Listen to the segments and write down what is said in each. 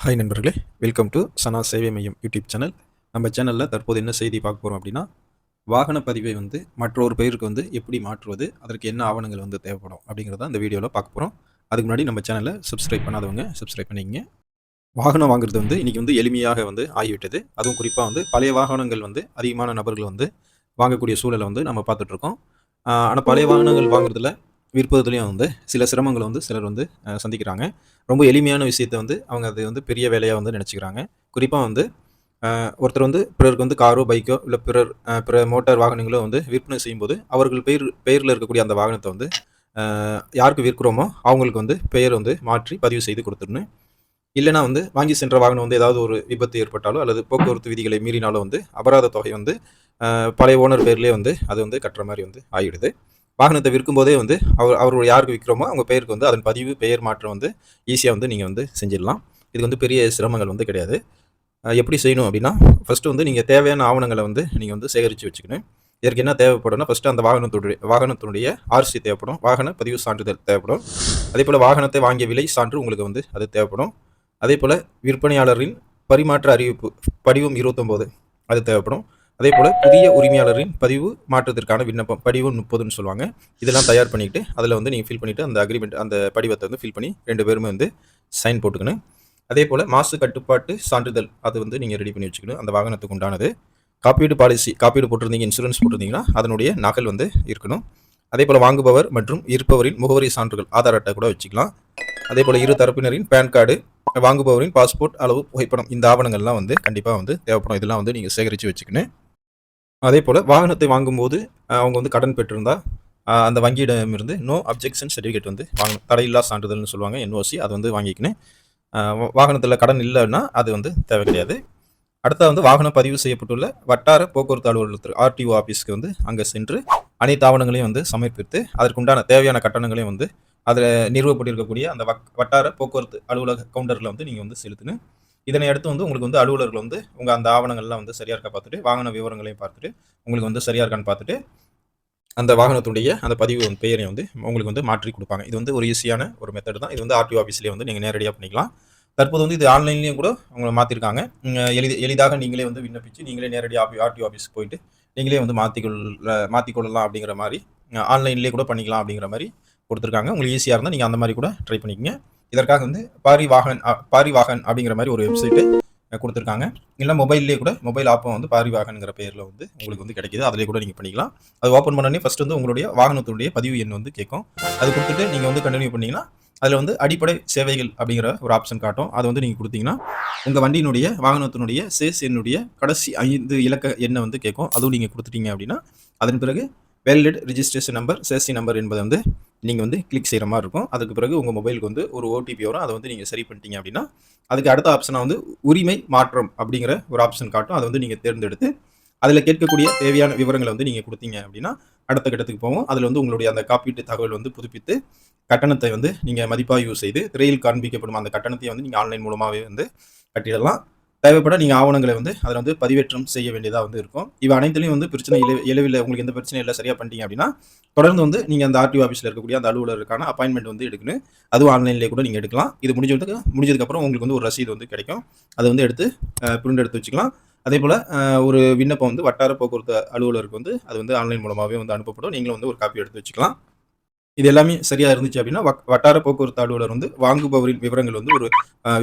Hi நண்பர்களே welcome to சனா சேவை மையம் யூடியூப் சேனல் நம்ம சேனலில் தற்போது என்ன செய்தி பார்க்க போகிறோம் அப்படின்னா வாகன பதிவை வந்து மற்றொரு பெயருக்கு வந்து எப்படி மாற்றுவது அதற்கு என்ன ஆவணங்கள் வந்து தேவைப்படும் அப்படிங்கிறத இந்த வீடியோவில் பார்க்க போகிறோம் அதுக்கு முன்னாடி நம்ம சேனலை சப்ஸ்கிரைப் பண்ணாதவங்க சப்ஸ்கிரைப் பண்ணிக்கங்க. வாகனம் வாங்குறது வந்து இன்றைக்கி வந்து எளிமையாக வந்து ஆகிவிட்டது. அதுவும் குறிப்பாக வந்து பழைய வாகனங்கள் வந்து அதிகமான நபர்கள் வந்து வாங்கக்கூடிய சூழலை வந்து நம்ம பார்த்துட்ருக்கோம் ஆனால் பழைய வாகனங்கள் வாங்குறதுல விற்பதுலேயும் வந்து சில சிரமங்களை வந்து சிலர் வந்து சந்திக்கிறாங்க. ரொம்ப எளிமையான விஷயத்தை வந்து அவங்க அது வந்து பெரிய வேலையாக வந்து நினச்சிக்கிறாங்க. குறிப்பாக வந்து ஒருத்தர் வந்து பிறருக்கு வந்து காரோ பைக்கோ இல்லை பிறர் பிற மோட்டார் வாகனங்களோ வந்து விற்பனை செய்யும்போது அவர்கள் பெயர் பெயரில் இருக்கக்கூடிய அந்த வாகனத்தை வந்து யாருக்கு விற்கிறோமோ அவங்களுக்கு வந்து பெயர் வந்து மாற்றி பதிவு செய்து கொடுத்துடணும். இல்லைனா வந்து வாங்கி சென்ற வாகனம் வந்து ஏதாவது ஒரு விபத்து ஏற்பட்டாலோ அல்லது போக்குவரத்து விதிகளை மீறினாலோ வந்து அபராத தொகை வந்து பழைய ஓனர் பேர்லேயே வந்து அது வந்து கட்டுற மாதிரி வந்து ஆகிடுது வாகனத்தை விற்கும்போதே வந்து அவர் அவர் யாருக்கு விற்கிறோமோ அவங்க பெயருக்கு வந்து அதன் பதிவு பெயர் மாற்றம் வந்து ஈஸியாக வந்து நீங்கள் வந்து செஞ்சிடலாம். இது வந்து பெரிய சிரமங்கள் வந்து கிடையாது. எப்படி செய்யணும் அப்படின்னா ஃபஸ்ட்டு வந்து நீங்கள் தேவையான ஆவணங்களை வந்து நீங்கள் வந்து சேகரித்து வச்சுக்கணும். இதற்கு என்ன தேவைப்படும்னா ஃபஸ்ட்டு அந்த வாகனத்துடைய வாகனத்தினுடைய ஆர்சி தேவைப்படும். வாகன பதிவு சான்றிதழ் தேவைப்படும். அதே போல் வாகனத்தை வாங்கிய விலை சான்று உங்களுக்கு வந்து அது தேவைப்படும். அதே போல் விற்பனையாளரின் பரிமாற்ற அறிவிப்பு படிவம் இருபத்தொம்போது அது தேவைப்படும். அதே போல் புதிய உரிமையாளரின் பதிவு மாற்றத்திற்கான விண்ணப்பம் படிவம் முப்பதுன்னு சொல்லுவாங்க. இதெல்லாம் தயார் பண்ணிவிட்டு அதில் வந்து நீங்கள் ஃபில் பண்ணிவிட்டு அந்த அக்ரிமெண்ட் அந்த படிவத்தை வந்து ஃபில் பண்ணி ரெண்டு பேருமே வந்து சைன் போட்டுக்கணும். அதே போல் மாசு கட்டுப்பாட்டு சான்றிதழ் அது வந்து நீங்கள் ரெடி பண்ணி வச்சுக்கணும். அந்த வாகனத்துக்கு உண்டானது. காப்பீடு பாலிசி காப்பீடு போட்டிருந்தீங்க இன்சூரன்ஸ் போட்டிருந்தீங்கன்னா அதனுடைய நகல் வந்து இருக்கணும். அதே போல் வாங்குபவர் மற்றும் இருப்பவரின் முகவரி சான்றுகள் ஆதார் அட்டை கூட வச்சுக்கலாம். அதே போல் இரு தரப்பினரின் பேன் கார்டு வாங்குபவரின் பாஸ்போர்ட் அளவு புகைப்படம் இந்த ஆவணங்கள்லாம் வந்து கண்டிப்பாக வந்து தேவைப்படும். இதெல்லாம் வந்து நீங்கள் சேகரித்து வச்சுக்கணும். அதே போல் வாகனத்தை வாங்கும்போது அவங்க வந்து கடன் பெற்றிருந்தா அந்த அந்த வங்கியிடமிருந்து நோ அப்ஜெக்ஷன் சர்டிஃபிகேட் வந்து வாங்கணும். தடையில்லா சான்றிதழ்னு சொல்லுவாங்க என்ஓசி அது வந்து வாங்கிக்கினேன் வாகனத்தில் கடன் இல்லைன்னா அது வந்து தேவை கிடையாது. அடுத்தது வந்து வாகனம் பதிவு செய்யப்பட்டுள்ள வட்டார போக்குவரத்து அலுவலகத்தில் ஆர்டிஓ ஆஃபீஸ்க்கு வந்து அங்கே சென்று அனைத்து ஆவணங்களையும் வந்து சமர்ப்பித்து அதற்குண்டான தேவையான கட்டணங்களையும் வந்து அதில் நிறுவப்பட்டிருக்கக்கூடிய அந்த வட்டார போக்குவரத்து அலுவலக கவுண்டரில் வந்து நீங்கள் வந்து செலுத்தணும் இதனை அடுத்து வந்து உங்களுக்கு வந்து அலுவலர்கள் வந்து உங்கள் அந்த ஆவணங்கள்லாம் வந்து சரியாக இருக்கா பார்த்துட்டு வாகன விவரங்களையும் பார்த்துட்டு உங்களுக்கு வந்து சரியாக இருக்கான்னு பார்த்துட்டு அந்த வாகனத்துடைய அந்த பதிவு வந்து பெயரை வந்து உங்களுக்கு வந்து மாற்றி கொடுப்பாங்க. இது வந்து ஒரு ஈஸியான ஒரு மெத்தட் தான். இது வந்து ஆர்டிஓ ஆஃபீஸ்லேயே வந்து நீங்கள் நேரடியாக பண்ணிக்கலாம். தற்போது வந்து இது ஆன்லைன்லேயும் கூட உங்களை மாற்றிருக்காங்க எளி எளிதாக நீங்களே வந்து விண்ணப்பிச்சு நீங்களே நேரடியாக ஆஃபி ஆர்டிஓ ஆஃபீஸ் போயிட்டு நீங்களே வந்து மாற்றிக்கொள்ள மாற்றிக்கொள்ளலாம் அப்படிங்கிற மாதிரி ஆன்லைன்லேயே கூட பண்ணிக்கலாம் அப்படிங்கிற மாதிரி கொடுத்துருக்காங்க. உங்களுக்கு ஈஸியாக இருந்தால் நீங்கள் அந்த மாதிரி கூட ட்ரை பண்ணிக்கங்க. இதற்காக வந்து பாரி பாரிவாகன் பாரி வாகன் அப்படிங்கிற மாதிரி ஒரு வெப்சைட்டு கொடுத்துருக்காங்க. இல்லை மொபைல்லேயே கூட மொபைல் ஆப்பும் வந்து பாரிவாகன்ங்கிற பேரில் வந்து உங்களுக்கு வந்து கிடைக்கிது. அதிலே கூட நீங்கள் பண்ணிக்கலாம். அது ஓப்பன் பண்ணோடனே ஃபஸ்ட் வந்து உங்களுடைய வாகனத்துடைய பதிவு எண் வந்து கேட்கும். அது கொடுத்துட்டு நீங்கள் வந்து கண்டினியூ பண்ணிங்கன்னா அதில் வந்து அடிப்படை சேவைகள் அப்படிங்கிற ஒரு ஆப்ஷன் காட்டும். அதை வந்து நீங்கள் கொடுத்தீங்கன்னா உங்கள் வண்டியினுடைய வாகனத்தினுடைய சேஸ் எண்ணுடைய கடைசி ஐந்து இலக்க எண்ணை வந்து கேட்கும். அதுவும் நீங்கள் கொடுத்துட்டீங்க அப்படின்னா அதன் பிறகு valid registration number chassis number என்பதை வந்து நீங்கள் வந்து கிளிக் செய்கிற மாதிரி இருக்கும். அதுக்கு பிறகு உங்கள் மொபைலுக்கு வந்து ஒரு ஓடிபி வரும். அதை வந்து நீங்கள் சரி பண்ணிட்டீங்க அப்படின்னா அதுக்கு அடுத்த ஆப்ஷனாக வந்து உரிமை மாற்றம் அப்படிங்கிற ஒரு ஆப்ஷன் காட்டும். அதை வந்து நீங்கள் தேர்ந்தெடுத்து அதில் கேட்கக்கூடிய தேவையான விவரங்களை வந்து நீங்கள் கொடுத்தீங்க அப்படின்னா அடுத்த கட்டத்துக்கு போவோம். அதில் வந்து உங்களுடைய அந்த காப்பீட்டு தகவல் வந்து புதுப்பித்து கட்டணத்தை வந்து நீங்கள் மதிப்பாக யூஸ் செய்து திரையில் காண்பிக்கப்படும் அந்த கட்டணத்தை வந்து நீங்கள் ஆன்லைன் மூலமாகவே வந்து கட்டிடலாம். தேவைப்பட நீங்கள் ஆவணங்களை வந்து அதில் வந்து பதிவேற்றம் செய்ய வேண்டியதாக வந்து இருக்கும். இவை அனைத்துலையும் வந்து பிரச்சனை இல்லை எளிவில் உங்களுக்கு எந்த பிரச்சனையும் இல்லை சரியாக பண்ணிட்டீங்க அப்படின்னா தொடர்ந்து வந்து நீங்கள் அந்த ஆர்டிஓ ஆஃபீஸில் இருக்கக்கூடிய அந்த அலுவலருக்கான அப்பாயின்மெண்ட் வந்து எடுக்கணும். அதுவும் ஆன்லைன்லேயே கூட நீங்கள் எடுக்கலாம். இது முடிஞ்சதுக்கு முடிஞ்சதுக்கப்புறம் உங்களுக்கு வந்து ஒரு ரசீது வந்து கிடைக்கும். அதை வந்து எடுத்து பிரிண்ட் எடுத்து வச்சுக்கலாம். அதே போல் ஒரு விண்ணப்பம் வந்து வட்டார போக்குவரத்து அலுவலருக்கு வந்து அது வந்து ஆன்லைன் மூலமாகவே வந்து அனுப்பப்படும். நீங்களும் வந்து ஒரு காப்பி எடுத்து வச்சுக்கலாம். இது எல்லாமே சரியாக இருந்துச்சு அப்படின்னா வட்டார போக்குவரத்து அலுவலர் வந்து வாங்குபவரின் விவரங்கள் வந்து ஒரு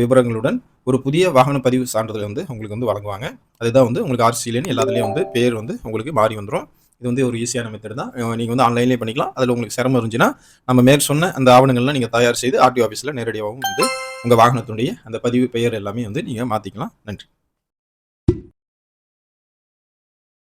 விவரங்களுடன் ஒரு புதிய வாகன பதிவு சான்றிதழ் வந்து உங்களுக்கு வந்து வழங்குவாங்க. அதுதான் வந்து உங்களுக்கு ஆர்சிலேன்னு எல்லாத்துலேயும் வந்து பேர் வந்து உங்களுக்கு மாறி வந்துடும் இது வந்து ஒரு ஈஸியான மெத்தட் தான். நீங்கள் வந்து ஆன்லைன்லேயே பண்ணிக்கலாம். அதில் உங்களுக்கு சிரமம் இருந்துச்சுன்னா நம்ம மேற் சொன்ன அந்த ஆவணங்கள்லாம் நீங்கள் தயார் செய்து ஆர்டிஓ ஆஃபீஸில் நேரடியாகவும் வந்து உங்கள் வாகனத்துடைய அந்த பதிவு பெயர் எல்லாமே வந்து நீங்கள் மாற்றிக்கலாம் நன்றி.